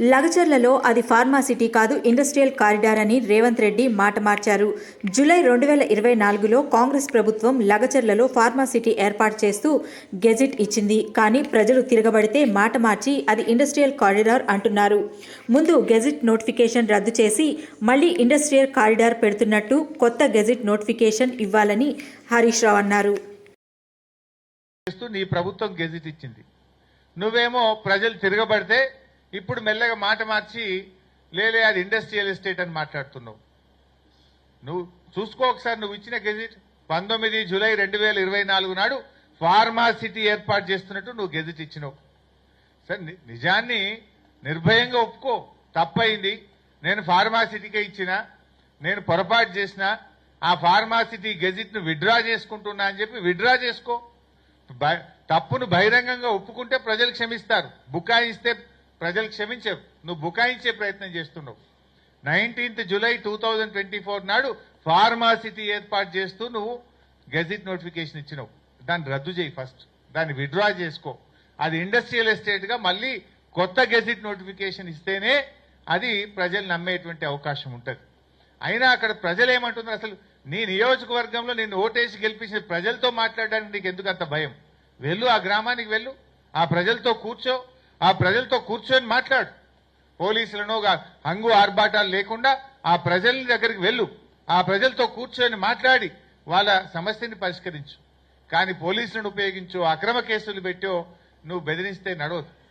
లగచర్లలో అది ఫార్మాసిటీ కాదు industrial corridor అని రేవంత్ రెడ్డి మాట మార్చారు. జూలై రెండు వేల ఇరవై నాలుగులో కాంగ్రెస్ ప్రభుత్వం లగచర్లలో ఫార్మాసిటీ ఏర్పాటు చేస్తూ గెజిట్ ఇచ్చింది. కానీ ప్రజలు తిరగబడితే మాట మార్చి అది ఇండస్ట్రియల్ కారిడార్ అంటున్నారు. ముందు గెజిట్ నోటిఫికేషన్ రద్దు చేసి మళ్ళీ ఇండస్ట్రియల్ కారిడార్ పెడుతున్నట్టు కొత్త గెజిట్ నోటిఫికేషన్ ఇవ్వాలని హరీష్ రావు అన్నారు. నీ ప్రభుత్వం గెజిట్ ఇచ్చింది. నువ్వేమో ప్రజలు తిరగబడితే ఇప్పుడు మెల్లగా మాట మార్చి లేలే అది ఇండస్ట్రియల్ ఎస్టేట్ అని మాట్లాడుతున్నావు. నువ్వు చూసుకో ఒకసారి నువ్వు ఇచ్చిన గెజిట్ పంతొమ్మిది జూలై రెండు వేల ఇరవై నాలుగు నాడు ఫార్మాసిటీ ఏర్పాటు చేస్తున్నట్టు నువ్వు గెజిట్ ఇచ్చినావు. సరే ని- నిజాన్ని నిర్భయంగా ఒప్పుకో. తప్పయింది నేను ఫార్మాసిటీకే ఇచ్చిన నేను పొరపాటు చేసిన ఆ ఫార్మాసిటీ గెజిట్ను విడ్రా చేసుకుంటున్నా అని చెప్పి విడ్రా చేసుకో. తప్పును బహిరంగంగా ఒప్పుకుంటే ప్రజలు క్షమిస్తారు. బుకాయిస్తే ప్రజలు క్షమించరు నువ్వు బుకాయించే ప్రయత్నం చేస్తున్నావు. Nineteenth July two twenty four నాడు ఫార్మాసిటీ ఏర్పాటు చేస్తూ నువ్వు గెజిట్ నోటిఫికేషన్ ఇచ్చినావు. దాన్ని రద్దు చేయి ఫస్ట్. దాన్ని విడ్రా చేసుకో. అది ఇండస్ట్రియల్ ఎస్టేట్గా మళ్ళీ కొత్త గెజిట్ నోటిఫికేషన్ ఇస్తేనే అది ప్రజలు నమ్మేటువంటి అవకాశం ఉంటుంది. అయినా అక్కడ ప్రజలు ఏమంటున్నారు అసలు నీ నియోజకవర్గంలో నేను ఓటేసి గెలిపించిన ప్రజలతో మాట్లాడడానికి నీకు ఎందుకు అంత భయం? వెళ్ళు ఆ గ్రామానికి వెళ్ళు. ఆ ప్రజలతో కూర్చో. ఆ ప్రజలతో కూర్చొని మాట్లాడు. పోలీసులను హంగు ఆర్భాటాలు లేకుండా ఆ ప్రజల దగ్గరికి వెళ్ళు. ఆ ప్రజలతో కూర్చొని మాట్లాడి వాళ్ళ సమస్యని పరిష్కరించు. కానీ పోలీసులను ఉపయోగించు అక్రమ కేసులు పెట్టో నువ్వు బెదిరిస్తే నడవదు.